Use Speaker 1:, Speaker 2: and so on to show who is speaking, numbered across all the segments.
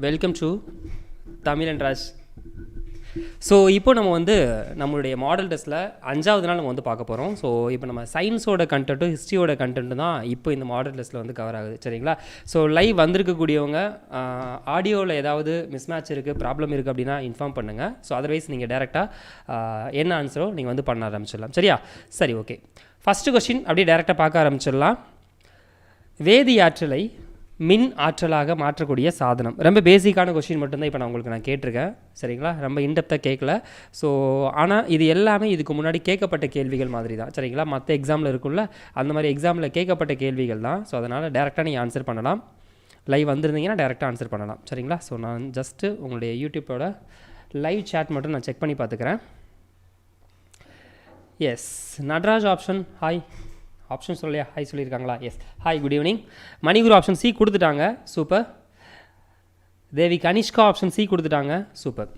Speaker 1: Welcome to Tamil and Raj so இப்போ நம்ம வந்து நம்மளுடைய மாடல் டெஸ்ட்டில் அஞ்சாவது நாள் நம்ம வந்து பார்க்க போகிறோம் ஸோ இப்போ நம்ம சயின்ஸோட கண்டென்ட்டும் ஹிஸ்ட்ரியோட கண்டென்ட் தான் இப்போ இந்த மாடல் டெஸ்ட்டில் வந்து கவர் ஆகுது. சரிங்களா? ஸோ லைவ் வந்திருக்கக்கூடியவங்க ஆடியோவில் ஏதாவது மிஸ்மேட்ச் இருக்குது ப்ராப்ளம் இருக்குது அப்படின்னா இன்ஃபார்ம் பண்ணுங்கள் ஸோ அதர்வைஸ் நீங்கள் டேரெக்டாக என்ன ஆன்சரோ நீங்கள் வந்து பண்ண ஆரம்பிச்சிடலாம். சரியா? சரி ஓகே ஃபஸ்ட்டு கொஸ்டின் அப்படியே டேரெக்டாக பார்க்க ஆரம்பிச்சிடலாம். வேதி ஆற்றலை மின் ஆற்றலாக மாற்றக்கூடிய சாதனம். ரொம்ப பேசிக்கான கொஷின் மட்டும்தான் இப்போ நான் உங்களுக்கு நான் கேட்டிருக்கேன். சரிங்களா? ரொம்ப இன்டெப்த்தாக கேட்கல ஸோ ஆனால் இது எல்லாமே இதுக்கு முன்னாடி கேட்கப்பட்ட கேள்விகள் மாதிரி தான் சரிங்களா? மற்ற எக்ஸாமில் இருக்கும்ல அந்த மாதிரி எக்ஸாமில் கேட்கப்பட்ட கேள்விகள் தான். ஸோ அதனால் டேரெக்டாக நீங்கள் ஆன்சர் பண்ணலாம். லைவ் வந்திருந்தீங்கன்னா டேரெக்டாக ஆன்சர் பண்ணலாம். சரிங்களா? ஸோ நான் ஜஸ்ட்டு உங்களுடைய யூடியூப்போட லைவ் சேட் மட்டும் நான் செக் பண்ணி பார்த்துக்கிறேன். Yes Natraj option hi option சொல்லலையா? ஹாய் சொல்லியிருக்காங்களா? Yes hi good evening Maniguru option C கொடுத்துட்டாங்க. Super Devi Kanishka option C கொடுத்துட்டாங்க. சூப்பர்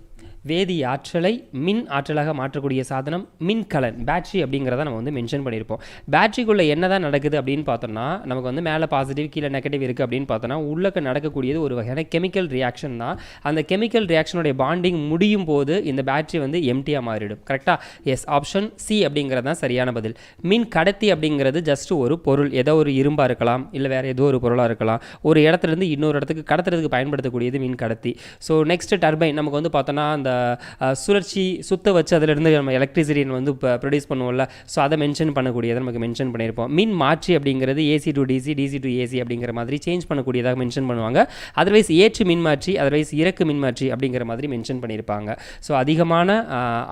Speaker 1: வேதி ஆற்றலை மின் ஆற்றலாக மாற்றக்கூடிய சாதனம் மின்கலன் பேட்ரி அப்படிங்கிறத நம்ம வந்து மென்ஷன் பண்ணியிருப்போம். பேட்ரிக்குள்ளே என்ன தான் நடக்குது அப்படின்னு பார்த்தோம்னா நமக்கு வந்து மேலே பாசிட்டிவ் கீழே நெகட்டிவ் இருக்குது அப்படின்னு பார்த்தோன்னா உள்ளக்க நடக்கக்கூடியது ஒரு வகையான கெமிக்கல் ரியாக்ஷன் தான். அந்த கெமிக்கல் ரியாக்ஷனுடைய பாண்டிங் முடியும் போது இந்த பேட்ரி வந்து எம்டியாக மாறிடும். கரெக்டாக எஸ் ஆப்ஷன் சி அப்படிங்கிறது தான் சரியான பதில். மின் கடத்தி அப்படிங்கிறது ஜஸ்ட் ஒரு பொருள். ஏதோ ஒரு இரும்பாக இருக்கலாம் இல்லை வேறு ஏதோ ஒரு பொருளாக இருக்கலாம். ஒரு இடத்துலேருந்து இன்னொரு இடத்துக்கு கடத்துறதுக்கு பயன்படுத்தக்கூடியது மின் கடத்தி. ஸோ நெக்ஸ்ட் டர்பைன் நமக்கு வந்து பார்த்தோன்னா அந்த சுழற்சி சுத்த வச்சு அதிலிருந்து நம்ம எலக்ட்ரிசிட்டி வந்து இப்போ ப்ரொடியூஸ் பண்ணுவோம்ல. ஸோ அதை மென்ஷன் பண்ணக்கூடியதை நமக்கு மென்ஷன் பண்ணியிருப்போம். மின் மாற்றி அப்படிங்கிறது AC to DC DC to AC அப்படிங்கிற மாதிரி சேஞ்ச் பண்ணக்கூடியதாக மென்ஷன் பண்ணுவாங்க. அதர்வைஸ் ஏற்று மின் மாற்றி அதர்வைஸ் இறக்கு மின்மாற்றி அப்படிங்கிற மாதிரி மென்ஷன் பண்ணியிருப்பாங்க. ஸோ அதிகமான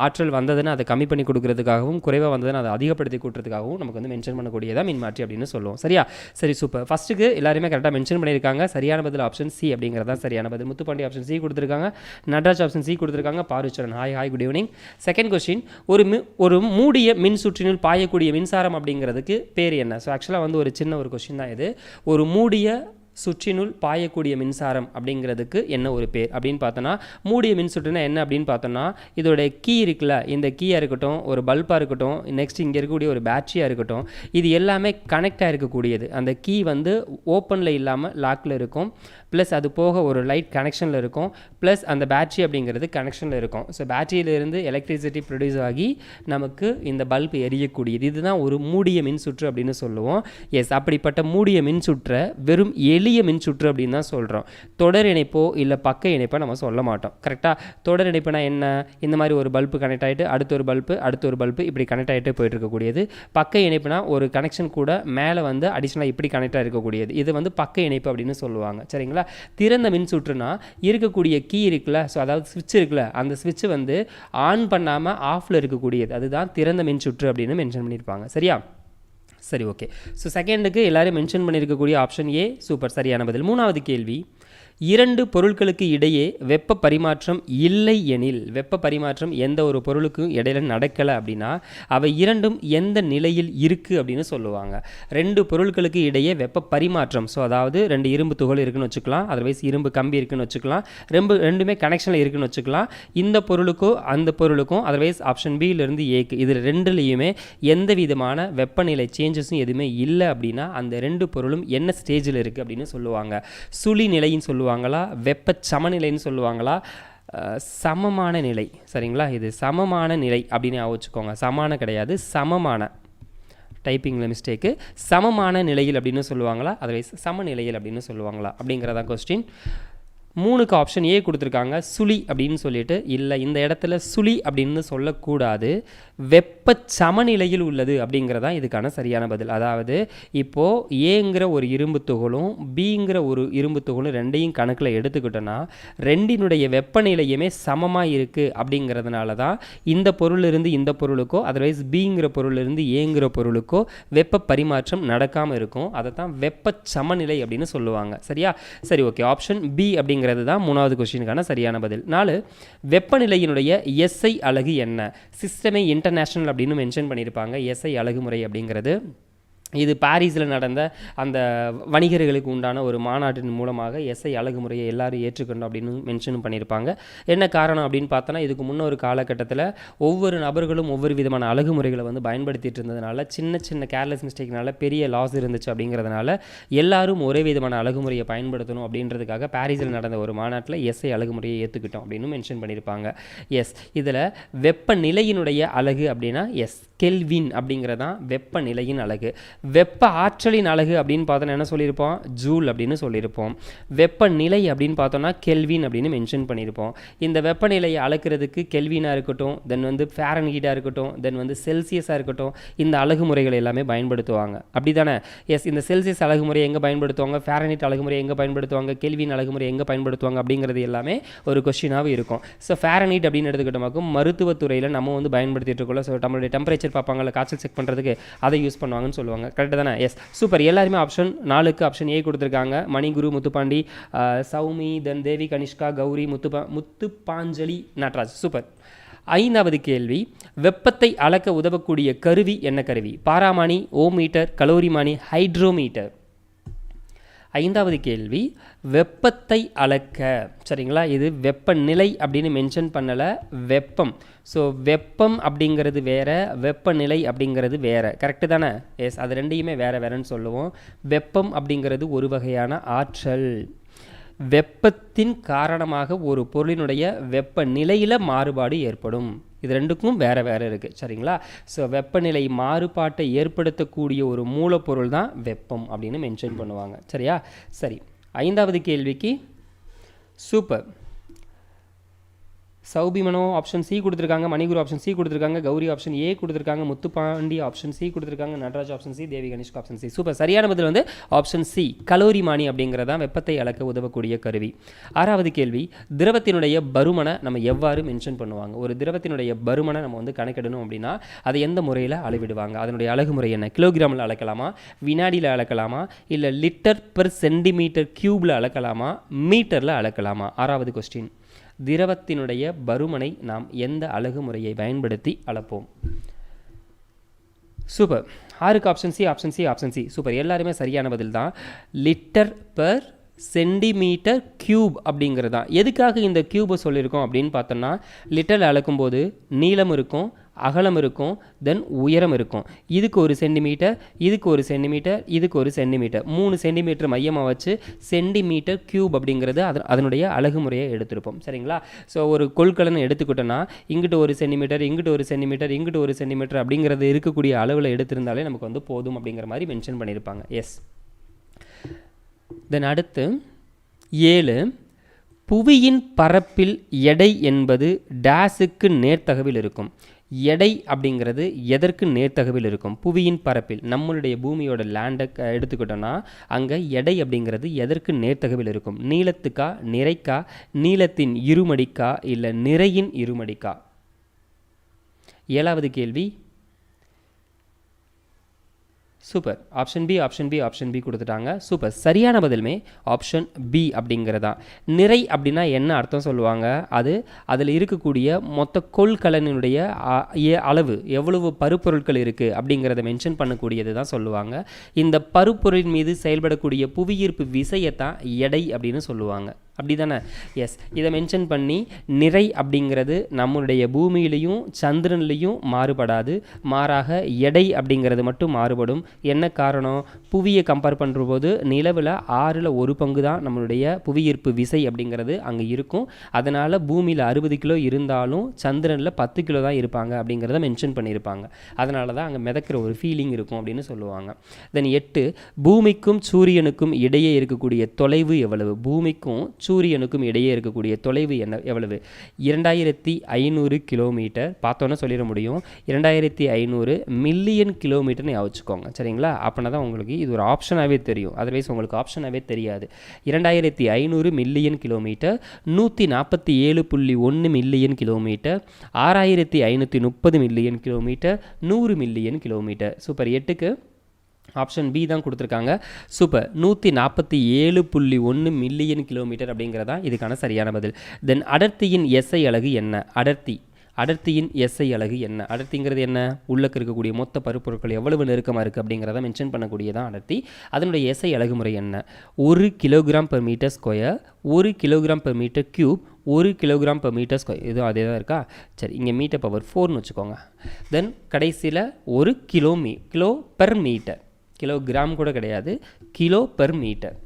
Speaker 1: ஆற்றல் வந்ததுன்னு அதை கம்மி பண்ணி கொடுக்கறதுக்காகவும் குறைவாக வந்ததுன்னு அதை அதிகப்படுத்தி கூட்டுறதுக்காகவும் நமக்கு வந்து மென்ஷன் பண்ணக்கூடியதாக மின் மாற்றி அப்படின்னு சொல்லுவோம். சரியா? சரி சூப்பர் ஃபஸ்ட்டுக்கு எல்லாருமே கரெக்டாக மென்ஷன் பண்ணியிருக்காங்க. சரியான பதில் ஆப்ஷன் சி அப்படிங்கிறதான் சரியான பதில். முத்துப்பாண்டி ஆப்ஷன் சி கொடுத்துருக்காங்க. நட்ராஜ் ஆப்ஷன் சி கொடுத்துருக்காங்க. Parucharan hi hi good evening second question ஒரு மி ஒரு மூடிய மின் சுற்றினுள் பாயக்கூடிய மின்சாரம் அப்படிங்கிறதுக்கு பேர் என்ன? ஸோ ஆக்சுவலாக வந்து ஒரு சின்ன ஒரு கொஸ்டின் தான் இது. ஒரு மூடிய சுற்றினுள் பாயக்கூடிய மின்சாரம் அப்படிங்கிறதுக்கு என்ன ஒரு பேர்? அப்படின்னு பார்த்தோன்னா மூடிய மின் சுற்றுனா என்ன அப்படின்னு பார்த்தோன்னா இதோட கீ இருக்குல்ல இந்த கீயாக இருக்கட்டும் ஒரு பல்பாக இருக்கட்டும் நெக்ஸ்ட் இங்கே இருக்கக்கூடிய ஒரு பேட்ரியாக இருக்கட்டும் இது எல்லாமே கனெக்டாக இருக்கக்கூடியது. அந்த கீ வந்து ஓப்பனில் இல்லாமல் லாக்கில் இருக்கும். ப்ளஸ் அது போக ஒரு லைட் கனெக்ஷனில் இருக்கும். ப்ளஸ் அந்த பேட்ரி அப்படிங்கிறது கனெக்ஷனில் இருக்கும். ஸோ பேட்டரியிலிருந்து எலக்ட்ரிசிட்டி ப்ரொடியூஸ் ஆகி நமக்கு இந்த பல்ப் எரியக்கூடியது. இதுதான் ஒரு மூடிய மின்சுற்று அப்படின்னு சொல்லுவோம். எஸ் அப்படிப்பட்ட மூடிய மின்சுற்றை வெறும் எளிய மின்சுற்று அப்படின்னு தான் சொல்கிறோம் தொடர் இணைப்போ இல்லை பக்க இணைப்போ நம்ம சொல்ல மாட்டோம். கரெக்டாக தொடர் இணைப்புனா என்ன? இந்த மாதிரி ஒரு பல்பு கனெக்ட் ஆகிட்டு அடுத்த ஒரு பல்பு அடுத்த ஒரு பல்பு இப்படி கனெக்ட் ஆகிட்டு போயிட்டு இருக்கக்கூடியது. பக்க இணைப்புனா ஒரு கனெக்ஷன் கூட மேலே வந்து அடிஷ்னலாக இப்படி கனெக்டாக இருக்கக்கூடியது. இது வந்து பக்க இணைப்பு அப்படின்னு சொல்லுவாங்க. சரிங்களா? திறந்த மின் சுற்றுனா இருக்கக்கூடிய கீ இருக்குல்ல ஸோ அதாவது ஸ்விட்ச் இருக்குல்ல அந்த ஸ்விட்ச் வந்து ஆன் பண்ணாமல் ஆஃபில் இருக்கக்கூடியது. அதுதான் திறந்த மின் சுற்று அப்படின்னு மென்ஷன் பண்ணியிருப்பாங்க. சரியா? சரி ஓகே ஸோ செகண்டுக்கு எல்லோரும் மென்ஷன் பண்ணியிருக்கக்கூடிய ஆப்ஷன் ஏ சூப்பர் சரியான பதில். மூணாவது கேள்வி. இரண்டு பொருட்களுக்கு இடையே வெப்ப பரிமாற்றம் இல்லை எனில் வெப்ப பரிமாற்றம் எந்த ஒரு பொருளுக்கும் இடையில நடக்கலை அப்படின்னா அவை இரண்டும் எந்த நிலையில் இருக்குது அப்படின்னு சொல்லுவாங்க. ரெண்டு பொருட்களுக்கு இடையே வெப்ப பரிமாற்றம் ஸோ அதாவது ரெண்டு இரும்பு துகள் இருக்குன்னு வச்சுக்கலாம் அதர்வைஸ் இரும்பு கம்பி இருக்குன்னு வச்சுக்கலாம் ரெண்டு ரெண்டுமே கனெக்ஷனில் இருக்குன்னு வச்சுக்கலாம் இந்த பொருளுக்கோ அந்த பொருளுக்கும் அதர்வைஸ் ஆப்ஷன் பியிலிருந்து ஏக்கு இதில் ரெண்டுலேயுமே எந்த விதமான வெப்பநிலை சேஞ்சஸும் எதுவுமே இல்லை அப்படின்னா அந்த ரெண்டு பொருளும் என்ன ஸ்டேஜில் இருக்குது அப்படின்னு சொல்லுவாங்க. சுழி நிலைன்னு சொல்லுவாங்களா? வெப்ப சமநிலைன்னு சொல்லுவாங்களா சமமான நிலை. சரிங்களா? இது சமமான நிலை அப்படின்னு யோசிச்சுக்கோங்க சமான கிடையாது சமமான. டைப்பிங்கில் மிஸ்டேக்கு சமமான நிலையில் அப்படின்னு சொல்லுவாங்களா? அதர்வைஸ் சமநிலையில் அப்படின்னு சொல்லுவாங்களா? அப்படிங்கிறதா கொஸ்டின் மூணுக்கு ஆப்ஷன் ஏ கொடுத்துருக்காங்க. சுழி அப்படின்னு சொல்லிட்டு. இல்லை இந்த இடத்துல சுழி அப்படின்னு சொல்லக்கூடாது. வெப்ப சமநிலையில் உள்ளது அப்படிங்கிறதா இதுக்கான சரியான பதில். அதாவது இப்போது ஏங்கிற ஒரு இரும்பு துகளும் பிங்கிற ஒரு இரும்பு துகளும் ரெண்டையும் கணக்கில் எடுத்துக்கிட்டோன்னா ரெண்டினுடைய வெப்பநிலையுமே சமமாக இருக்குது அப்படிங்கிறதுனால தான் இந்த பொருளிலிருந்து இந்த பொருளுக்கோ அதர்வைஸ் பிங்கிற பொருளிலிருந்து ஏங்கிற பொருளுக்கோ வெப்ப பரிமாற்றம் நடக்காமல் இருக்கும். அதை தான் வெப்ப சமநிலை அப்படின்னு சொல்லுவாங்க. சரியா? சரி ஓகே ஆப்ஷன் பி அப்படிங்கிற அப்படிங்கிறது தான் மூணாவது கொஸ்டினுக்கான சரியான பதில். நாலு வெப்பநிலையினுடைய எஸ்ஐ அழகு என்ன? சிஸ்டமே இன்டர்நேஷனல் அப்படின்னு மென்ஷன் பண்ணியிருப்பாங்க எஸ்ஐ அலகு முறை அப்படிங்கிறது. இது பாரிஸில் நடந்த அந்த வணிகர்களுக்கு உண்டான ஒரு மாநாட்டின் மூலமாக எஸ்ஐ அழகு முறையை எல்லாரும் ஏற்றுக்கணும் அப்படின்னு மென்ஷனும் பண்ணியிருப்பாங்க. என்ன காரணம் அப்படின்னு பார்த்தோன்னா இதுக்கு முன்ன ஒரு காலகட்டத்தில் ஒவ்வொரு நபர்களும் ஒவ்வொரு விதமான அழகு முறைகளை வந்து பயன்படுத்திட்டு இருந்ததுனால சின்ன சின்ன கேர்லெஸ் மிஸ்டேக்னால பெரிய லாஸ் இருந்துச்சு அப்படிங்கிறதுனால எல்லாரும் ஒரே விதமான அழகு முறையை பயன்படுத்தணும் அப்படின்றதுக்காக பாரிஸில் நடந்த ஒரு மாநாட்டில் எஸ்ஐ அழகு முறையை ஏற்றுக்கிட்டோம் அப்படின்னு மென்ஷன் பண்ணியிருப்பாங்க. எஸ் இதில் வெப்பநிலையினுடைய அழகு அப்படின்னா எஸ் கெல்வின் அப்படிங்கிறதான் வெப்பநிலையின் அழகு. வெப்ப ஆற்றலின் அழகு அப்படின்னு பார்த்தோன்னா என்ன சொல்லியிருப்போம்? ஜூல் அப்படின்னு சொல்லியிருப்போம். வெப்பநிலை அப்படின்னு பார்த்தோன்னா கெல்வின் அப்படின்னு மென்ஷன் பண்ணியிருப்போம். இந்த வெப்பநிலையை அளக்கிறதுக்கு கெல்வினாக இருக்கட்டும் தென் வந்து ஃபேரன்ஹீட்டாக இருக்கட்டும் தென் வந்து செல்சியஸாக இருக்கட்டும் இந்த அழகு முறைகள் எல்லாமே பயன்படுத்துவாங்க. அப்படி தானே எஸ் இந்த செல்சியஸ் அழகுமுறை எங்கே பயன்படுத்துவாங்க? ஃபேரன்ஹீட் அழகுமுறை எங்கே பயன்படுத்துவாங்க? கெல்வின் அழகு முறை எங்கே பயன்படுத்துவாங்க? அப்படிங்கிறது எல்லாமே ஒரு கொஸ்டினாகவே இருக்கும். ஸோ ஃபேரன்ஹீட் அப்படின்னு எடுத்துக்கிட்டோமாக்கும் மருத்துவத்துறையில் நம்ம வந்து பயன்படுத்திட்டு இருக்கோம் ஸோ நம்மளுடைய டெம்பரேச்சர் பார்ப்பாங்கல்ல காய்ச்சல் செக் பண்ணுறதுக்கு அதை யூஸ் பண்ணுவாங்கன்னு சொல்லுவாங்க. கரெக்டு தானே? எஸ் சூப்பர் எல்லாருமே ஆப்ஷன் நாலுக்கு ஆப்ஷன் ஏ கொடுத்துருக்காங்க. மணிகுரு முத்துப்பாண்டி சௌமி தென் தேவி கனிஷ்கா கௌரி முத்துப்பா முத்துப்பாஞ்சலி நட்ராஜ். சூப்பர் ஐந்தாவது கேள்வி. வெப்பத்தை அளக்க உதவக்கூடிய கருவி என்ன கருவி? பாராமானி ஓமீட்டர் கலோரிமானி ஹைட்ரோமீட்டர் ஐந்தாவது கேள்வி வெப்பத்தை அளக்க. சரிங்களா? இது வெப்பநிலை அப்படின்னு மென்ஷன் பண்ணலை வெப்பம். ஸோ வெப்பம் அப்படிங்கிறது வேறு வெப்பநிலை அப்படிங்கிறது வேற. கரெக்டு தானே? எஸ் அது ரெண்டையுமே வேறு வேறன்னு சொல்லுவோம். வெப்பம் அப்படிங்கிறது ஒரு வகையான ஆற்றல். வெப்பத்தின் காரணமாக ஒரு பொருளினுடைய வெப்பநிலையில் மாறுபாடு ஏற்படும். இது ரெண்டுக்கும் வேறு வேறு இருக்குது சரிங்களா? ஸோ வெப்பநிலை மாறுபாட்டை ஏற்படுத்தக்கூடிய ஒரு மூலப்பொருள் தான் வெப்பம் அப்படின்னு மென்ஷன் பண்ணுவாங்க. சரியா? சரி. ஐந்தாவது கேள்விக்கு சூப்பர் சௌபிமனோ ஆப்ஷன் சி கொடுத்துருக்காங்க மணிகுரு ஆப்ஷன் சி கொடுத்துருக்காங்க கௌரி ஆப்ஷன் ஏ கொடுத்துருக்காங்க முத்துப்பாண்டி ஆப்ஷன் சி கொடுத்துருக்காங்க நடராஜ் ஆப்ஷன் சி தேவி கணேஷ்க் ஆப்ஷன் சி சூப்பர் சரியான பதில் வந்து ஆப்ஷன் சி கலோரிமானி அப்படிங்கிறதான் வெப்பத்தை அளக்க உதவக்கூடிய கருவி. ஆறாவது கேள்வி திரவத்தினுடைய பருமனை நம்ம எவ்வாறு மென்ஷன் பண்ணுவாங்க? ஒரு திரவத்தினுடைய பருமனை நம்ம வந்து கணக்கிடணும் அப்படின்னா அதை எந்த முறையில் அளவிடுவாங்க? அதனுடைய அழகு முறை என்ன கிலோகிராமில் அளக்கலாமா? வினாடியில் அளக்கலாமா? இல்லை லிட்டர் பெர் சென்டிமீட்டர் கியூபில் அளக்கலாமா? மீட்டரில் அளக்கலாமா? ஆறாவது கொஸ்டின் திரவத்தினுடைய பருமனை நாம் எந்த அழகு முறையை பயன்படுத்தி அளப்போம்? சூப்பர் ஆறுக்கு option C option C option C super எல்லாருமே சரியான பதில் தான். லிட்டர் பர் சென்டிமீட்டர் கியூப் அப்படிங்கிறது தான். எதுக்காக இந்த கியூபை சொல்லியிருக்கோம் அப்படின்னு பார்த்தோம்னா லிட்டரில் அளக்கும்போது நீளம் இருக்கும் அகலம் இருக்கும் தென் உயரம் இருக்கும். இதுக்கு ஒரு சென்டிமீட்டர் இதுக்கு ஒரு சென்டிமீட்டர் இதுக்கு ஒரு சென்டிமீட்டர் மூணு சென்டிமீட்டர் மையமாக வச்சு சென்டிமீட்டர் கியூப் அப்படிங்கிறது அது அதனுடைய அழகு முறையை எடுத்திருப்போம். சரிங்களா? ஸோ ஒரு கொள்கலன் எடுத்துக்கிட்டோன்னா இங்கிட்டு ஒரு சென்டிமீட்டர் இங்கிட்டு ஒரு சென்டிமீட்டர் இங்கிட்டு ஒரு சென்டிமீட்டர் அப்படிங்கிறது இருக்கக்கூடிய அளவில் எடுத்திருந்தாலே நமக்கு வந்து போதும் அப்படிங்கிற மாதிரி மென்ஷன் பண்ணியிருப்பாங்க. எஸ் தென் அடுத்து ஏழு புவியின் பரப்பில் எடை என்பது டேஸுக்கு நேர்த்தகவில் இருக்கும். எடை அப்படிங்கிறது எதற்கு நேர்த்தகவில் இருக்கும்? புவியின் பரப்பில். நம்மளுடைய பூமியோட லேண்டை எடுத்துக்கிட்டோன்னா அங்கே எடை அப்படிங்கிறது எதற்கு நேர்த்தகவில் இருக்கும்? நீளத்துக்கா நிறைக்கா நீளத்தின் இருமடிக்கா இல்லை நிறையின் இருமடிக்கா? ஏழாவது கேள்வி super option B option B option B கொடுத்துட்டாங்க. சூப்பர் சரியான பதிலுமே ஆப்ஷன் பி அப்படிங்கிறதா. நிறை அப்படின்னா என்ன அர்த்தம் சொல்லுவாங்க? அது அதில் இருக்கக்கூடிய மொத்த கொள்கலனினுடைய அ- அளவு. எவ்வளவு பருப்பொருட்கள் இருக்குது அப்படிங்கிறத மென்ஷன் பண்ணக்கூடியது தான் சொல்லுவாங்க. இந்த பருப்பொருளின் மீது செயல்படக்கூடிய புவியீர்ப்பு விசையை தான் எடை அப்படின்னு சொல்லுவாங்க. அப்படி தானே எஸ் இதை மென்ஷன் பண்ணி நிறை அப்படிங்கிறது நம்மளுடைய பூமியிலையும் சந்திரன்லேயும் மாறுபடாது. மாறாக எடை அப்படிங்கிறது மட்டும் மாறுபடும். என்ன காரணம்? புவியை கம்பேர் பண்ணுற போது நிலவில் ஆறில் ஒரு பங்கு தான் நம்மளுடைய புவியீர்ப்பு விசை அப்படிங்கிறது அங்கே இருக்கும். அதனால் பூமியில் அறுபது கிலோ இருந்தாலும் சந்திரனில் பத்து கிலோ தான் இருப்பாங்க அப்படிங்கிறத மென்ஷன் பண்ணியிருப்பாங்க. அதனால தான் அங்கே மிதக்கிற ஒரு ஃபீலிங் இருக்கும் அப்படின்னு சொல்லுவாங்க. தென் எட்டு பூமிக்கும் சூரியனுக்கும் இடையே இருக்கக்கூடிய தொலைவு எவ்வளவு? பூமிக்கும் சூரியனுக்கும் இடையே இருக்கக்கூடிய தொலைவு என்ன எவ்வளவு? இரண்டாயிரத்தி ஐநூறு கிலோமீட்டர். பார்த்தோன்னே சொல்லிட முடியும். இரண்டாயிரத்தி ஐநூறு மில்லியன் கிலோமீட்டர்னு யோசிச்சுக்கோங்க சரிங்களா? அப்படின்னா தான் உங்களுக்கு இது ஒரு ஆப்ஷனாகவே தெரியும். அதர்வைஸ் உங்களுக்கு ஆப்ஷனாகவே தெரியாது. இரண்டாயிரத்தி ஐநூறு மில்லியன் கிலோமீட்டர். நூற்றி நாற்பத்தி ஏழு புள்ளி ஒன்று மில்லியன் கிலோமீட்டர். ஆறாயிரத்தி ஐநூற்றி முப்பது மில்லியன் கிலோமீட்டர். நூறு மில்லியன் கிலோமீட்டர். சூப்பர். எட்டுக்கு ஆப்ஷன் பி தான் கொடுத்துருக்காங்க. சூப்பர் நூற்றி நாற்பத்தி ஏழு புள்ளி ஒன்று மில்லியன் கிலோமீட்டர் அப்படிங்கிறதா இதுக்கான சரியான பதில். தென் அடர்த்தியின் எஸ்ஐ அலகு என்ன? அடர்த்தி. அடர்த்தியின் எஸ்ஐ அலகு என்ன? அடர்த்திங்கிறது என்ன? உள்ளக்கு இருக்கக்கூடிய மொத்த பருப்பொருட்கள் எவ்வளவு நெருக்கமாக இருக்குது அப்படிங்கிறத மென்ஷன் பண்ணக்கூடியதான் அடர்த்தி. அதனுடைய எஸ்ஐ அழகுமுறை என்ன? ஒரு கிலோகிராம் பெர் மீட்டர் ஸ்கொயர் ஒரு கிலோகிராம் பெர் மீட்டர் க்யூப் ஒரு கிலோகிராம் பெர் மீட்டர் ஸ்கொயர் இதுவும் அதே தான் இருக்கா? சரி இங்கே மீட்டர் பவர் ஃபோர்னு வச்சுக்கோங்க. தென் கடைசியில் ஒரு கிலோ மீ கிலோ பெர் மீட்டர் கிலோகிராம் கூட கிடையாது. கிலோ பெர் மீட்டர்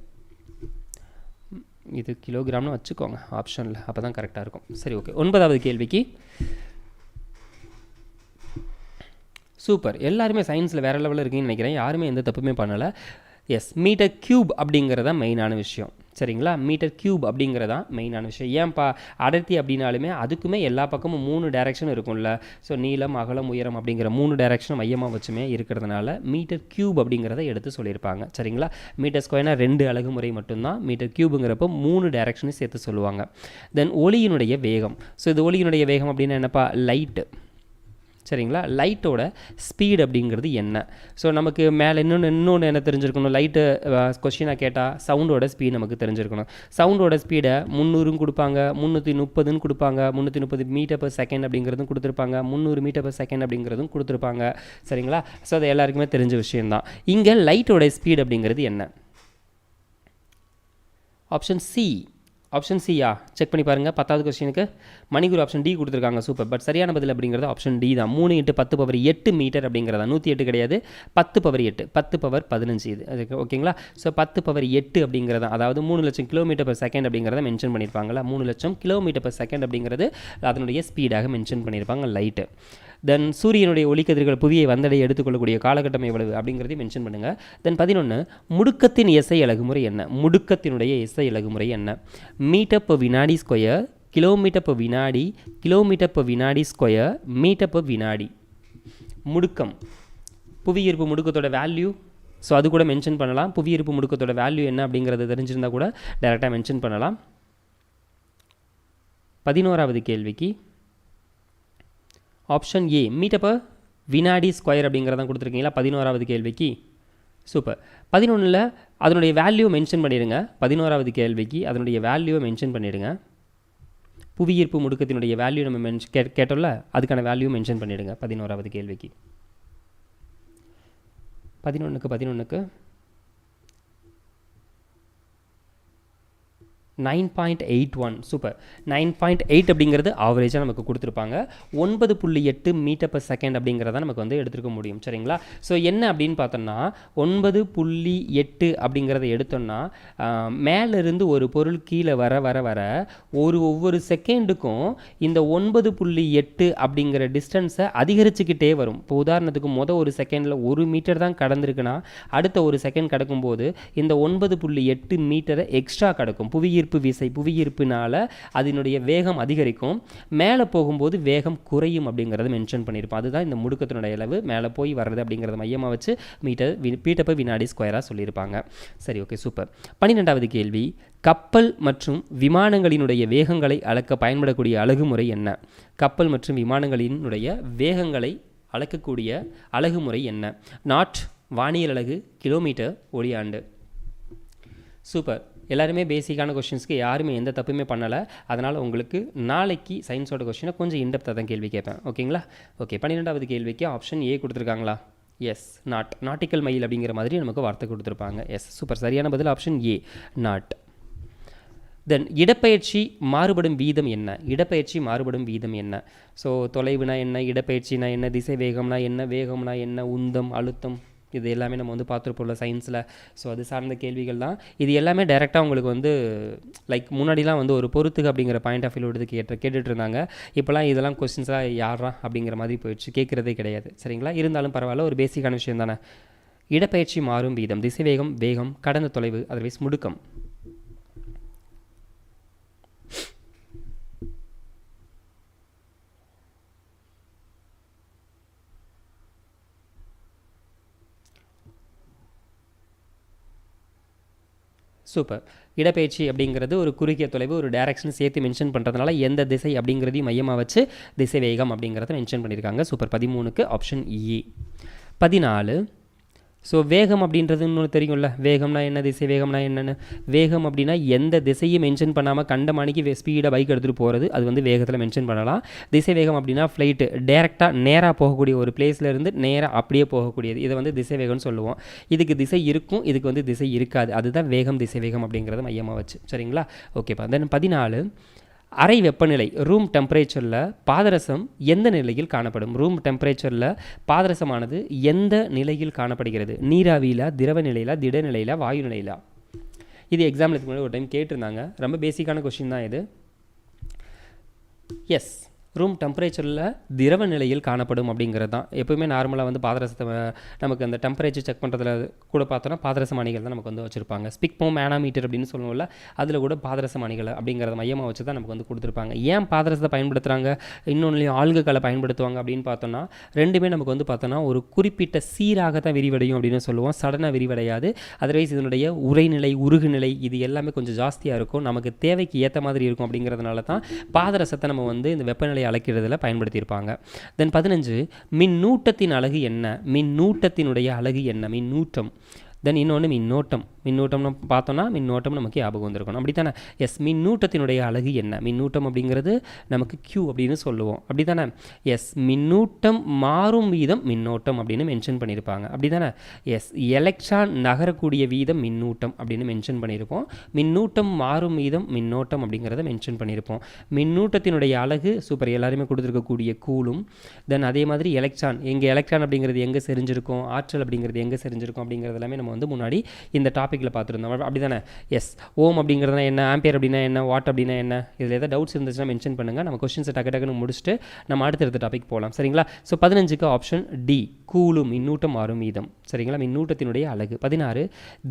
Speaker 1: இது கிலோகிராம்னு வச்சுக்கோங்க ஆப்ஷனில் அப்போ தான் கரெக்டாக இருக்கும். சரி ஓகே ஒன்பதாவது கேள்விக்கு. சூப்பர் எல்லாருமே சயின்ஸில் வேறு லெவலில் இருக்குன்னு நினைக்கிறேன். யாருமே எந்த தப்புமே பண்ணலை. எஸ் மீட்டர் க்யூப் அப்படிங்கிறதா மெயினான விஷயம். சரிங்களா? மீட்டர் க்யூப் அப்படிங்கிறதான் மெயினான விஷயம். ஏன்ப்பா அடர்த்தி அப்படின்னாலுமே அதுக்குமே எல்லா பக்கமும் மூணு டைரக்ஷன் இருக்கும்ல. ஸோ நீளம் அகலம் உயரம் அப்படிங்கிற மூணு டைரக்ஷன் மையமாக வச்சுமே இருக்கிறதுனால மீட்டர் க்யூப் அப்படிங்கிறத எடுத்து சொல்லியிருப்பாங்க. சரிங்களா? மீட்டர் ஸ்கொயர்னா ரெண்டு அழகு முறை மட்டும்தான். மீட்டர் க்யூபுங்கிறப்போ மூணு டைரக்ஷனையும் சேர்த்து சொல்லுவாங்க. தென் ஒளியினுடைய வேகம். ஸோ இது ஒளியினுடைய வேகம் அப்படின்னா என்னப்பா? லைட்டு சரிங்களா? லைட்டோட ஸ்பீட் அப்படிங்கிறது என்ன? ஸோ நமக்கு மேலே இன்னொன்று இன்னொன்று என்ன தெரிஞ்சிருக்கணும்? லைட்டு கொஷினாக கேட்டால் சவுண்டோட ஸ்பீட் நமக்கு தெரிஞ்சிருக்கணும். சவுண்டோட ஸ்பீடை முந்நூறும் கொடுப்பாங்க முந்நூற்றி முப்பதுன்னு கொடுப்பாங்க முந்நூற்றி முப்பது மீட்டர் பர் செகண்ட் அப்படிங்கிறதும் கொடுத்துருப்பாங்க முந்நூறு மீட்டர் பர் செகண்ட் அப்படிங்கிறதும் கொடுத்துருப்பாங்க. சரிங்களா? ஸோ அது எல்லாருக்குமே தெரிஞ்ச விஷயம்தான். இங்கே லைட்டோட ஸ்பீட் அப்படிங்கிறது என்ன? ஆப்ஷன் சி ஆப்ஷன் சியா செக் பண்ணி பாருங்கள் பத்தாவது கொஸ்டினுக்கு மணிக்குரு ஆப்ஷன் டி கொடுத்துருக்காங்க. சூப்பர் பட் சரியான பதில் அப்படிங்கிறது ஆப்ஷன் டி தான். மூணு எட்டு பத்து பவர் எட்டு மீட்டர் அப்படிங்கிறதா? நூற்றி எட்டு கிடையாது. பத்து பவர் எட்டு. பத்து பவர் பதினஞ்சு இது. அதுக்கு ஓகேங்களா ஸோ பத்து பவர் எட்டு அப்படிங்கிறதா? அதாவது மூணு லட்சம் கிலோமீட்டர் பர் செகண்ட் அப்படிங்கிறத மென்ஷன் பண்ணியிருப்பாங்களா மூணு லட்சம் கிலோமீட்டர் பர் செகண்ட் அப்படிங்கிறது அதனுடைய ஸ்பீடாக மென்ஷன் பண்ணியிருப்பாங்க லைட்டு தென் சூரியனுடைய ஒளிக்கதிர்கள் புவியை வந்தடைய எடுத்துக்கொள்ளக்கூடிய காலகட்டம் எவ்வளவு அப்படிங்கிறதையும் மென்ஷன் பண்ணுங்கள் தென் பதினொன்று முடுக்கத்தின் இசை அழகுமுறை என்ன? முடுக்கத்தினுடைய இசை அழகுமுறை என்ன? மீட்டப் per வினாடி ஸ்கொயர் கிலோமீட்டர் per வினாடி கிலோமீட்டர் per வினாடி ஸ்கொயர் மீட்டர் per வினாடி. முடுக்கம். புவியீர்ப்பு முடுக்கத்தோட வேல்யூ ஸோ அது கூட மென்ஷன் பண்ணலாம். புவியீர்ப்பு முடுக்கத்தோட வேல்யூ என்ன அப்படிங்கிறது தெரிஞ்சிருந்தா கூட டைரெக்டாக மென்ஷன் பண்ணலாம். பதினோராவது கேள்விக்கு ஆப்ஷன் ஏ மீட்டர் வினாடி ஸ்கொயர் அப்படிங்கிறதான் கொடுத்துருக்கீங்களா? பதினோராவது கேள்விக்கு. சூப்பர் பதினொன்றில் அதனுடைய வேல்யூ மென்ஷன் பண்ணிடுங்க. பதினோராவது கேள்விக்கு அதனுடைய வேல்யூவை மென்ஷன் பண்ணிடுங்க. புவியீர்ப்பு முடுக்கத்தினுடைய வேல்யூ நம்ம மென்ஷ் கே கேட்டோம்ல அதுக்கான வேல்யூ மென்ஷன் பண்ணிடுங்க. பதினோராவது கேள்விக்கு. பதினொன்றுக்கு பதினொன்றுக்கு nine point eight one. Super. Nine point eight அப்படிங்கிறது ஆவரேஜாக நமக்கு கொடுத்துருப்பாங்க. ஒன்பது புள்ளி எட்டு மீட்டர் பர் செகண்ட் அப்படிங்கிறத நமக்கு வந்து எடுத்துருக்க முடியும். சரிங்களா? ஸோ என்ன அப்படின்னு பார்த்தோம்னா ஒன்பது புள்ளி எட்டு அப்படிங்கிறத எடுத்தோம்னா மேலேருந்து ஒரு பொருள் கீழே வர வர வர ஒரு ஒவ்வொரு செகண்டுக்கும் இந்த ஒன்பது புள்ளி எட்டு அப்படிங்கிற டிஸ்டன்ஸை அதிகரிச்சுக்கிட்டே வரும். இப்போ உதாரணத்துக்கு மொதல் ஒரு செகண்டில் ஒரு மீட்டர் தான் கடந்திருக்குன்னா அடுத்த ஒரு செகண்ட் கிடக்கும்போது இந்த ஒன்பது புள்ளி எட்டு மீட்டரை எக்ஸ்ட்ரா கிடக்கும். புவியீர் புவியீர்ப்பு விசை புவியீர்ப்புனால் அதனுடைய வேகம் அதிகரிக்கும். மேலே போகும்போது வேகம் குறையும் அப்படிங்கிறத மென்ஷன் பண்ணியிருப்போம். அதுதான் இந்த முடுக்கத்தினுடைய அளவு. மேலே போய் வர்றது அப்படிங்கிறத மையமாக வச்சு மீட்டர் வி வினாடி ஸ்கொயராக சொல்லியிருப்பாங்க. சரி ஓகே சூப்பர் பன்னிரெண்டாவது கேள்வி. கப்பல் மற்றும் விமானங்களினுடைய வேகங்களை அளக்க பயன்படக்கூடிய அழகுமுறை என்ன? கப்பல் மற்றும் விமானங்களினுடைய வேகங்களை அளக்கக்கூடிய அழகுமுறை என்ன? நாட் வானியல் அழகு கிலோமீட்டர் ஒளியாண்டு. சூப்பர் எல்லாருமே பேசிக்கான கொஷின்ஸ்க்கு யாருமே எந்த தப்புமே பண்ணலை. அதனால் உங்களுக்கு நாளைக்கு சயின்ஸோட கொஷினை கொஞ்சம் இன்டெப்த்தாக தான் கேள்வி கேட்பேன். ஓகேங்களா ஓகே பன்னிரெண்டாவது கேள்விக்கு ஆப்ஷன் ஏ கொடுத்துருக்காங்களா? எஸ் நாட் நாட்டிக்கல் மயில் அப்படிங்கிற மாதிரி நமக்கு வார்த்தை கொடுத்துருப்பாங்க. எஸ் சூப்பர் சரியான பதில் ஆப்ஷன் ஏ நாட் தென் இடப்பெயர்ச்சி மாறுபடும் வீதம் என்ன? இடப்பெயர்ச்சி மாறுபடும் வீதம் என்ன? ஸோ தொலைவுனா என்ன? இடப்பெயர்ச்சினா என்ன? திசை வேகம்னா என்ன? வேகம்னா என்ன? உந்தம் அழுத்தம். இது எல்லாமே நம்ம வந்து பார்த்துருப்போம்ல சயின்ஸில் ஸோ அது சார்ந்த கேள்விகள் தான். இது எல்லாமே டைரெக்டாக உங்களுக்கு வந்து லைக் முன்னாடிலாம் வந்து ஒரு பொறுத்துக்கு அப்படிங்கிற பாயிண்ட் ஆஃப் வியூ எடுத்து கேட்டு கேட்டுட்டு இருந்தாங்க இப்போலாம் இதெல்லாம் கொஸ்டின்ஸாக யாரா அப்படிங்கிற மாதிரி போயிடுச்சு. கேட்குறதே கிடையாது. சரிங்களா? இருந்தாலும் பரவாயில்ல ஒரு பேசிக்கான விஷயம் தானே. இடப்பெயர்ச்சி மாறும் வீதம் திசைவேகம் வேகம் கடந்த தொலைவு அதர்வைஸ் முடுக்கம். சூப்பர். இடப்பெயர்ச்சி அப்படிங்கிறது ஒரு குறுகிய தொலைவு ஒரு டேரக்ஷன் சேர்த்து மென்ஷன் பண்ணுறதுனால எந்த திசை அப்படிங்கிறதையும் மையமாக வச்சு திசை வேகம் அப்படிங்கிறத மென்ஷன் பண்ணியிருக்காங்க. சூப்பர். பதிமூணுக்கு ஆப்ஷன் இ e. பதினாலு ஸோ வேகம் அப்படின்றது இன்னொன்று தெரியும்ல? வேகம்னா என்ன திசை வேகம்னா என்னென்னு? வேகம் அப்படின்னா எந்த திசையும் மென்ஷன் பண்ணாமல் கண்ட மணிக்கு ஸ்பீடாக பைக் எடுத்துகிட்டு போகிறது அது வந்து வேகத்தில் மென்ஷன் பண்ணலாம். திசை வேகம் அப்படின்னா ஃப்ளைட்டு டேரெக்டாக நேராக போகக்கூடிய ஒரு பிளேஸ்ல இருந்து நேராக அப்படியே போகக்கூடியது. இதை வந்து திசை வேகம்னு சொல்லுவோம். இதுக்கு திசை இருக்கும் இதுக்கு வந்து திசை இருக்காது. அதுதான் வேகம் திசை வேகம் அப்படிங்கிறத மையமாக வச்சு. சரிங்களா? ஓகேப்பா தென் பதினாலு. அறை வெப்பநிலை ரூம் டெம்பரேச்சரில் பாதரசம் எந்த நிலையில் காணப்படும்? ரூம் டெம்பரேச்சரில் பாதரசமானது எந்த நிலையில் காணப்படுகிறது? நீராவியில் திரவ நிலையில் திட நிலையில் வாயு நிலையில் இது எக்ஸாம்பிளுக்கு முன்னாடி ஒரு டைம் கேட்டிருந்தாங்க. ரொம்ப பேசிக்கான கொஷின் தான் இது. எஸ் ரூம் டெம்பரேச்சரில் திரவ நிலையில் காணப்படும் அப்படிங்கிறது தான். எப்போயுமே நார்மலாக வந்து பாதரசத்தை நமக்கு அந்த டெம்பரேச்சர் செக் பண்ணுறதுல கூட பார்த்தோன்னா பாதரசமானிகள் தான் நமக்கு வந்து வச்சுருப்பாங்க. ஸ்பிக்மோ மேனாமீட்டர் அப்படின்னு சொல்லுவோம்ல அதில் கூட பாதரசமானிகள் அப்படிங்கிறத மையமாக வச்சு தான் நமக்கு வந்து கொடுத்துருப்பாங்க. ஏன் பாதரசத்தை பயன்படுத்துகிறாங்க இன்னொன்றுலையும் ஆல்ககளை பயன்படுத்துவாங்க அப்படின்னு பார்த்தோன்னா ரெண்டுமே நமக்கு வந்து பார்த்தோன்னா ஒரு குறிப்பிட்ட சீராக தான் விரிவடையும் அப்படின்னு சொல்லுவோம். சடனாக விரிவடையாது. அதர்வைஸ் இதனுடைய உரைநிலை உருகுநிலை இது எல்லாமே கொஞ்சம் ஜாஸ்தியாக இருக்கும். நமக்கு தேவைக்கு ஏற்ற மாதிரி இருக்கும் அப்படிங்கிறதுனால தான் பாதரசத்தை நம்ம வந்து இந்த வெப்பநிலை அழைக்கிறதுல பயன்படுத்தியிருப்பாங்க. தென் பதினஞ்சு மின்னூட்டத்தின் அழகு என்ன? மின்னூட்டத்தினுடைய அழகு என்ன? மின்னூட்டம் தென் இன்னொன்று மின்னோட்டம். மின்னூட்டம்னு பார்த்தோன்னா மின்னோட்டம் நமக்கு ஞாபகம் வந்திருக்கணும். அப்படி தானே எஸ் மின்னூட்டத்தினுடைய அழகு என்ன? மின்னூட்டம் அப்படிங்கிறது நமக்கு கியூ அப்படின்னு சொல்லுவோம். அப்படி தானே எஸ் மின்னூட்டம் மாறும் வீதம் மின்னோட்டம் அப்படின்னு மென்ஷன் பண்ணியிருப்பாங்க. அப்படி தானே எஸ் எலக்ட்ரான் நகரக்கூடிய வீதம் மின்னூட்டம் அப்படின்னு மென்ஷன் பண்ணியிருப்போம் மின்னூட்டம் மாறும் வீதம் மின்னோட்டம் அப்படிங்கிறத மென்ஷன் பண்ணியிருப்போம். மின்னூட்டத்தினுடைய அழகு சூப்பர் எல்லாருமே கொடுத்துருக்கக்கூடிய கூலும் தென் அதே மாதிரி எலக்ட்ரான் எங்கே எலக்ட்ரான் அப்படிங்கிறது எங்கே செரிஞ்சிருக்கும் ஆற்றல் அப்படிங்கிறது எங்கே செரிஞ்சிருக்கும் அப்படிங்கிறது எல்லாமே நம்ம வந்து முன்னாடி இந்த டாப்பிக்கில் பார்த்துருந்தோம். அப்படி தானே எஸ் ஓம் அப்படிங்கிறதுனா என்ன? ஆம்பியர் அப்படின்னா என்ன? வாட் அப்படின்னா என்ன? இதில் ஏதாவது டவுட்ஸ் இருந்துச்சுன்னா மென்ஷன் பண்ணுங்கள் நம்ம கொஸ்டின்ஸை டக்கு டக்குன்னு முடிச்சுட்டு நம்ம அடுத்தடுத்த டாபிக் போகலாம் சரிங்களா? ஸோ பதினஞ்சுக்கு ஆப்ஷன் டி கூலும் மின்னூட்டம் மாறும் வீதம். சரிங்களா? மின்னூட்டத்தினுடைய அழகு பதினாறு.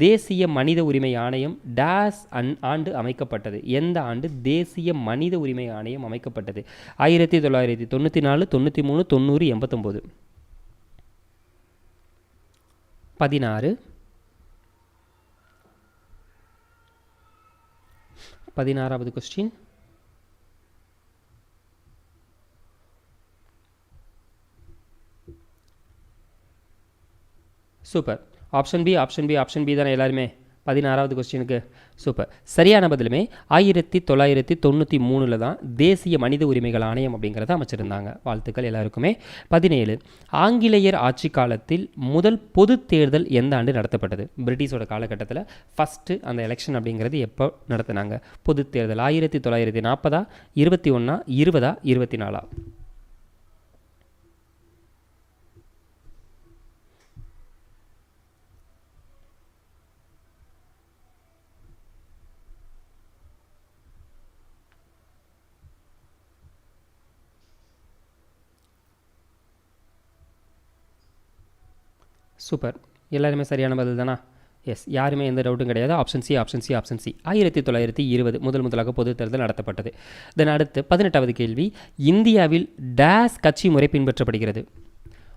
Speaker 1: தேசிய மனித உரிமை ஆணையம் டேஸ் அன் ஆண்டு அமைக்கப்பட்டது. எந்த ஆண்டு? தேசிய மனித உரிமை ஆணையம் அமைக்கப்பட்டது. ஆயிரத்தி தொள்ளாயிரத்தி தொண்ணூற்றி நாலு தொண்ணூற்றி மூணு தொண்ணூறு எண்பத்தொம்போது. பதினாறு. பதினாறாவது question super option B option B option B தானே எல்லாருமே? பதினாறாவது கொஸ்டினுக்கு சூப்பர் சரியான பதிலுமே ஆயிரத்தி தொள்ளாயிரத்தி தொண்ணூற்றி மூணில் தான் தேசிய மனித உரிமைகள் ஆணையம் அப்படிங்கிறத அமைச்சிருந்தாங்க. வாழ்த்துக்கள் எல்லாருக்குமே. பதினேழு. ஆங்கிலேயர் ஆட்சி காலத்தில் முதல் பொது தேர்தல் எந்த ஆண்டு நடத்தப்பட்டது? பிரிட்டிஷோட காலகட்டத்தில் ஃபஸ்ட்டு அந்த எலெக்ஷன் அப்படிங்கிறது எப்போ நடத்தினாங்க? பொது தேர்தல் ஆயிரத்தி தொள்ளாயிரத்தி நாற்பதா இருபத்தி ஒன்றா இருபதா இருபத்தி நாலா? சூப்பர். எல்லாருமே சரியான பதில் தானா? எஸ் யாருமே எந்த டவுட்டும் கிடையாது. Option C option C option C ஆயிரத்தி தொள்ளாயிரத்தி இருபது முதல் முதலாக பொது தேர்தல் நடத்தப்பட்டது. தென் அடுத்து பதினெட்டாவது கேள்வி. இந்தியாவில் டேஸ் கட்சி முறை பின்பற்றப்படுகிறது.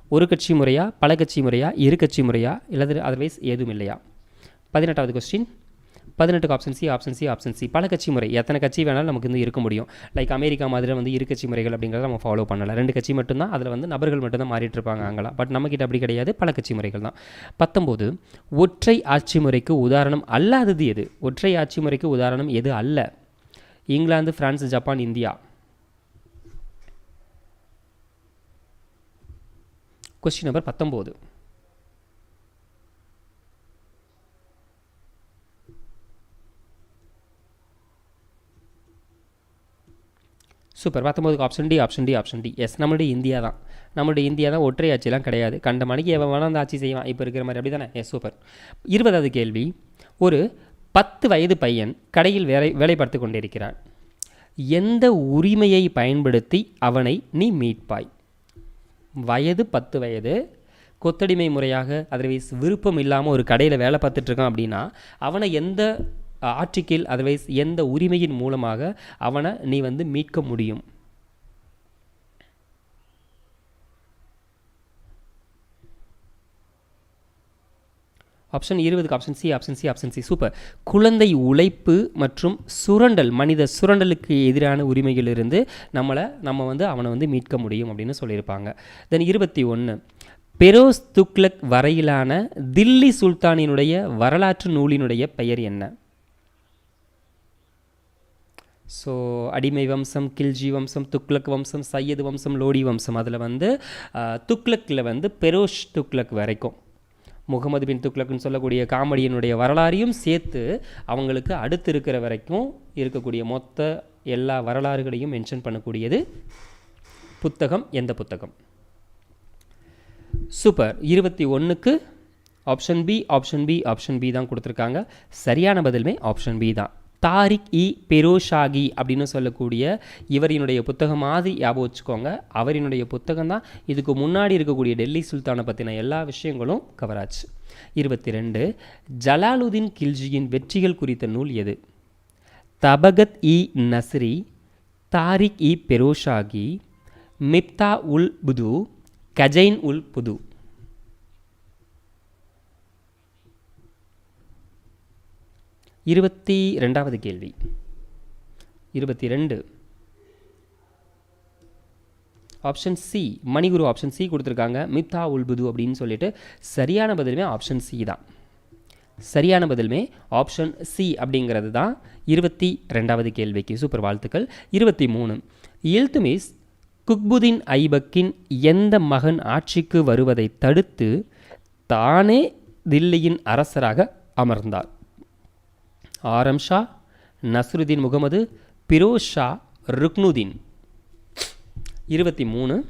Speaker 1: ஒரு கட்சி முறையா பல கட்சி முறையா இரு கட்சி முறையா இல்லது அதர்வைஸ் ஏதும் இல்லையா? பதினெட்டாவது கொஸ்டின் பதினெட்டுக்கு option C option C option C பல கட்சி முறை. எத்தனை கட்சி வேணாலும் நமக்கு வந்து இருக்க முடியும். லைக் அமெரிக்கா மாதிரி வந்து இரு கட்சி முறைகள் அப்படிங்கிறத நம்ம ஃபாலோ பண்ணலாம். ரெண்டு கட்சி மட்டும்தான். அதில் வந்து நபர்கள் மட்டும்தான் மாறிட்டு இருப்பாங்க அங்கெல்லாம். பட் நம்மக்கிட்ட அப்படி கிடையாது. பல கட்சி முறைகள் தான். பத்தொம்போது ஒற்றை ஆட்சி முறைக்கு உதாரணம் அல்லாதது எது? ஒற்றை ஆட்சி முறைக்கு உதாரணம் எது அல்ல? England France Japan India. Question number பத்தொம்போது. Super பத்தொம்போதுக்கு option D option D option D yes நம்மளுடைய இந்தியா தான். நம்மளுடைய இந்தியா தான் ஒற்றை ஆட்சியெலாம் கிடையாது. கண்ட மணிக்கு எவன் வேணால் அந்த ஆட்சி செய்வான். இப்போ இருக்கிற மாதிரி அப்படி தானே எஸ் சூப்பர் இருபதாவது கேள்வி. ஒரு பத்து வயது பையன் கடையில் வேலை வேலைப்படுத்தி கொண்டிருக்கிறான். எந்த உரிமையை பயன்படுத்தி அவனை நீ மீட்பாய்? வயது பத்து வயது. கொத்தடிமை முறையாக அதர்வைஸ் விருப்பம் இல்லாமல் ஒரு கடையில் வேலை பார்த்துட்ருக்கான் அப்படின்னா அவனை எந்த ஆர்டிக்கிள் அதர்வைஸ் எந்த உரிமையின் மூலமாக அவனை நீ வந்து மீட்க முடியும். ஆப்ஷன் இருபதுக்கு option C option C option C super குழந்தை உழைப்பு மற்றும் சுரண்டல் மனித சுரண்டலுக்கு எதிரான உரிமைகளிலிருந்து நம்மளை நம்ம வந்து அவனை வந்து மீட்க முடியும் அப்படின்னு சொல்லியிருப்பாங்க. தென் இருபத்தி ஒன்று பெரோஸ் துக்லக் வரையிலான தில்லி சுல்தானினுடைய வரலாற்று நூலினுடைய பெயர் என்ன? ஸோ அடிமை வம்சம் கில்ஜி வம்சம் துக்லக் வம்சம் சையது வம்சம் லோடி வம்சம். அதில் வந்து துக்லக்கில் வந்து பெரோஷ் துக்லக் வரைக்கும். முகமது பின் துக்லக்னு சொல்லக்கூடிய காமெடியனுடைய வரலாறையும் சேர்த்து அவங்களுக்கு அடுத்து இருக்கிற வரைக்கும் இருக்கக்கூடிய மொத்த எல்லா வரலாறுகளையும் மென்ஷன் பண்ணக்கூடியது புத்தகம். எந்த புத்தகம்? சூப்பர் இருபத்தி ஒன்றுக்கு option B option B option B தான் கொடுத்துருக்காங்க. சரியான பதிலுமே ஆப்ஷன் பி தான். தாரிக் இ பெரோஷாகி அப்படின்னு சொல்லக்கூடிய இவரினுடைய புத்தகம் மாதிரி ஞாபகம் வச்சுக்கோங்க. அவரினுடைய புத்தகம் தான் இதுக்கு முன்னாடி இருக்கக்கூடிய டெல்லி சுல்தானை பற்றின எல்லா விஷயங்களும் கவராச்சு இருபத்தி ரெண்டு ஜலாலுதீன் கில்ஜியின் வெற்றிகள் குறித்த நூல் எது? தபகத் இ நஸ்ரி தாரிக் இ பெரோஷாகி மிப்தா உல் புது கஜைன் உல் புது. இருபத்தி ரெண்டாவது கேள்வி. இருபத்தி ரெண்டு option C Manikuru option C கொடுத்துருக்காங்க. மித்தா உல்புது அப்படின்னு சொல்லிட்டு சரியான பதிலுமே ஆப்ஷன் சி தான். சரியான பதிலுமே ஆப்ஷன் சி அப்படிங்கிறது தான் இருபத்தி ரெண்டாவது கேள்விக்கு சூப்பர் வாழ்த்துக்கள். இருபத்தி மூணு. இல்துமிஸ் குக்புதீன் ஐபக்கின் எந்த மகன் ஆட்சிக்கு வருவதை தடுத்து தானே தில்லியின் அரசராக அமர்ந்தார்? ஆரம் ஷா நஸ்ருதீன் முகமது பிரோஸ் ஷா ருக்னுதீன். இருபத்தி மூணு.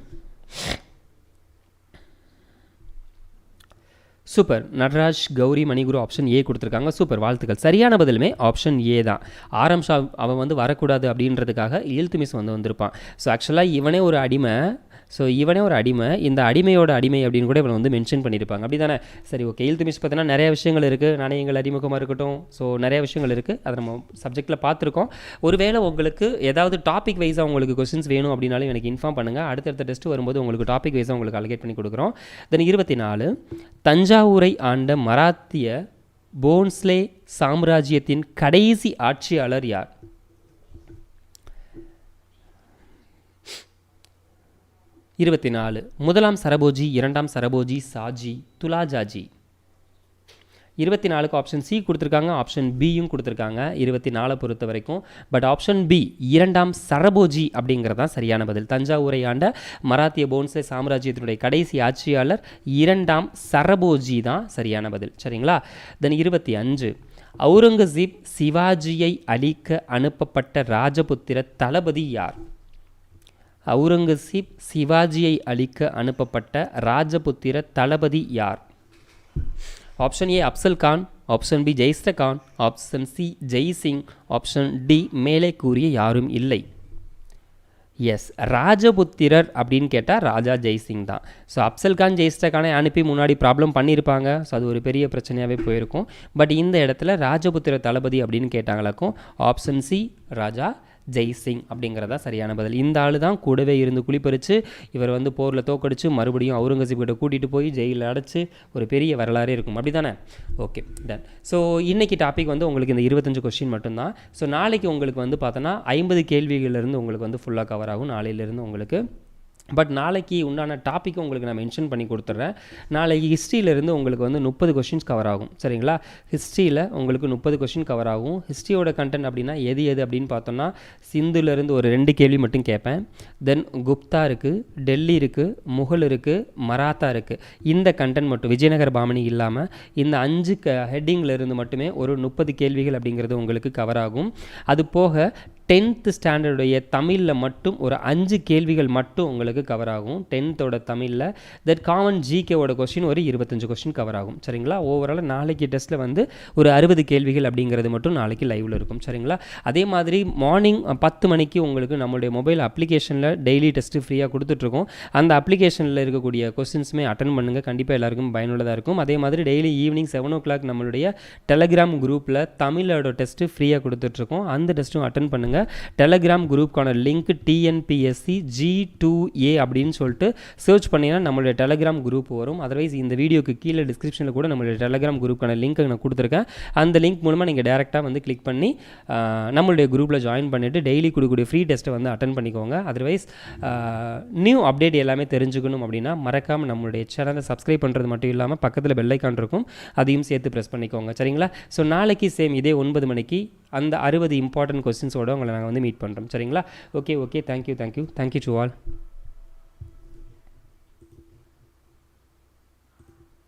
Speaker 1: Super. Nataraj Gowri Manikuru option A கொடுத்துருக்காங்க. சூப்பர். வாழ்த்துக்கள். சரியான பதிலுமே ஆப்ஷன் ஏ தான். ஆரம் ஷா அவன் வந்து வரக்கூடாது அப்படின்றதுக்காக இல்துமிஸ் வந்து வந்திருப்பான். ஸோ ஆக்சுவலாக இவனே ஒரு அடிமை. ஸோ இவனே ஒரு அடிமை. இந்த அடிமையோட அடிமை அப்படின்னு கூட இவனை வந்து மென்ஷன் பண்ணியிருப்பாங்க. அப்படி தானே சரி ஓகே இல்துமிஸ் பார்த்தீங்கன்னா நிறைய விஷயங்கள் இருக்குது நாணயங்கள் அறிமுகமாக இருக்கட்டும். ஸோ நிறைய விஷயங்கள் இருக்குது அதை நம்ம சப்ஜெக்ட்டில் பார்த்துருக்கோம். ஒருவேளை உங்களுக்கு ஏதாவது டாபிக் வைஸாக உங்களுக்கு கொஸ்டின்ஸ் வேணும் அப்படின்னாலும் எனக்கு இன்ஃபார்ம் பண்ணுங்கள் அடுத்தடுத்த டெஸ்ட் வரும்போது உங்களுக்கு டாபிக் வைஸாக உங்களுக்கு அலகேட் பண்ணி கொடுக்குறோம். தென் இருபத்தி நாலு தஞ்சாவூரை ஆண்ட மராத்திய போன்ஸ்லே சாம்ராஜ்யத்தின் கடைசி ஆட்சியாளர் யார்? இருபத்தி நாலு முதலாம் சரபோஜி இரண்டாம் சரபோஜி சாஜி துலாஜாஜி இருபத்தி நாலுக்கு ஆப்ஷன் சி கொடுத்துருக்காங்க ஆப்ஷன் பியும் கொடுத்துருக்காங்க இருபத்தி நாலை பொறுத்த வரைக்கும். பட் ஆப்ஷன் பி இரண்டாம் சரபோஜி அப்படிங்கிறது தான் சரியான பதில். தஞ்சாவூரை ஆண்ட மராத்திய போன்சே சாம்ராஜ்யத்தினுடைய கடைசி ஆட்சியாளர் இரண்டாம் சரபோஜி தான் சரியான பதில். சரிங்களா? தென் இருபத்தி அஞ்சு அவுரங்கசீப் சிவாஜியை அழிக்க அனுப்பப்பட்ட ராஜபுத்திர தளபதி யார்? அவுரங்கசீப் சிவாஜியை அழிக்க அனுப்பப்பட்ட ராஜபுத்திர தளபதி யார்? Option A Afzal Khan. Option B ஜெய்ஸ்ட Khan. Option C Jaisingh. Option D மேலே கூறிய யாரும் இல்லை. எஸ் ராஜபுத்திரர் அப்படின்னு கேட்டால் ராஜா ஜெய்சிங் தான். ஸோ அப்சல் கான் ஜெய்ஸ்டகானை அனுப்பி முன்னாடி ப்ராப்ளம் பண்ணியிருப்பாங்க ஸோ அது ஒரு பெரிய பிரச்சனையாகவே போயிருக்கும். பட் இந்த இடத்துல ராஜபுத்திர தளபதி அப்படின்னு கேட்டாங்களாக்கும் ஆப்ஷன் சி ராஜா ஜெய்சிங் அப்படிங்கிறதா சரியான பதில். இந்த ஆள் தான் கூடவே இருந்து குளிப்பறித்து இவர் வந்து போரில் தோக்கடிச்சு மறுபடியும் அவுரங்கசீப் கிட்ட கூட்டிகிட்டு போய் ஜெயிலில் அடைச்சி ஒரு பெரிய வரலாறே இருக்கும். அப்படி தானே ஓகே டன் ஸோ இன்றைக்கி டாபிக் வந்து உங்களுக்கு இந்த இருபத்தஞ்சு கொஸ்டின் மட்டும்தான். ஸோ நாளைக்கு உங்களுக்கு வந்து பார்த்தோன்னா ஐம்பது கேள்விகள்லேருந்து உங்களுக்கு வந்து ஃபுல்லாக கவர் ஆகும். நாளையிலேருந்து உங்களுக்கு பட் நாளைக்கு உண்டான டாப்பிக்கும் உங்களுக்கு நான் மென்ஷன் பண்ணி கொடுத்துட்றேன். நாளைக்கு ஹிஸ்ட்ரியிலேருந்து உங்களுக்கு வந்து முப்பது கொஷின்ஸ் கவர் ஆகும். சரிங்களா? ஹிஸ்ட்ரியில் உங்களுக்கு முப்பது கொஷின் கவர் ஆகும். ஹிஸ்ட்ரியோட கண்டென்ட் அப்படின்னா எது எது அப்படின்னு பார்த்தோம்னா சிந்துலேருந்து ஒரு ரெண்டு கேள்வி மட்டும் கேட்பேன். தென் குப்தா இருக்குது டெல்லி இருக்குது முகல் இருக்குது மராத்தா இருக்குது இந்த கண்டென்ட் மட்டும் விஜயநகர பாமணி இல்லாமல் இந்த அஞ்சு க ஹெட்டிங்கில் இருந்து மட்டுமே ஒரு முப்பது கேள்விகள் அப்படிங்கிறது உங்களுக்கு கவர் ஆகும். அது போக டென்த்து ஸ்டாண்டர்டுடைய தமிழில் மட்டும் ஒரு அஞ்சு கேள்விகள் மட்டும் உங்களுக்கு கவர் ஆகும். டென்த்தோட தமிழில் தட் காமன் ஜிகேவோட கொஸ்டின் ஒரு இருபத்தஞ்சு கொஸ்டின் கவர் ஆகும். சரிங்களா? ஓவரால் நாளைக்கு டெஸ்ட்டில் வந்து ஒரு அறுபது கேள்விகள் அப்படிங்கிறது மட்டும் நாளைக்கு லைவில் இருக்கும். சரிங்களா? அதே மாதிரி மார்னிங் பத்து மணிக்கு உங்களுக்கு நம்மளுடைய மொபைல் அப்ளிகேஷனில் டெய்லி டெஸ்ட்டு ஃப்ரீயாக கொடுத்துட்ருக்கோம். அந்த அப்ளிகேஷனில் இருக்கக்கூடிய கொஸ்டின்ஸுமே அட்டன் பண்ணுங்கள் கண்டிப்பாக எல்லாருக்கும் பயனுள்ளதாக இருக்கும். அதே மாதிரி daily evening seven o'clock நம்மளுடைய டெலகிராம் குரூப்பில் தமிழோட டெஸ்ட்டு ஃப்ரீயாக கொடுத்துட்ருக்கோம். அந்த டெஸ்ட்டும் அட்டன் பண்ணுங்கள் Telegram குரூப்க்கான link TNPSC G two A அப்படின்னு சொல்லிட்டு சர்ச் பண்ணிங்கன்னா நம்மளுடைய டெலகிராம் குரூப் வரும். அதர்வைஸ் இந்த வீடியோக்கு கீழே டிஸ்கிரிப்ஷனில் கூட நம்மளுடைய டெலகிராம் குரூப்க்கான லிங்க் நான் கொடுத்துருக்கேன். அந்த லிங்க் மூலமாக நீங்கள் டேரெக்டாக வந்து கிளிக் பண்ணி நம்மளுடைய குரூப்பில் ஜாயின் பண்ணிவிட்டு டெய்லி கொடுக்கக்கூடிய ஃப்ரீ டெஸ்ட்டை வந்து அட்டன் பண்ணிக்கோங்க. அதர்வைஸ் நியூ அப்டேட் எல்லாமே தெரிஞ்சுக்கணும் அப்படின்னா மறக்காமல் நம்மளுடைய சேனலை சப்ஸ்கிரைப் பண்ணுறது மட்டும் இல்லாமல் பக்கத்தில் பெல்லைக்கான் இருக்கும். அதையும் சேர்த்து ப்ரெஸ் பண்ணிக்கோங்க. சரிங்களா? ஸோ நாளைக்கு சேம் இதே ஒன்பது மணிக்கு அந்த அறுபது இம்பார்ட்டன்ட் கொஸ்டின்ஸோட உங்களை உங்களை நாங்கள் வந்து மீட் பண்ணுறோம் சரிங்களா? Okay okay thank you thank you thank you to all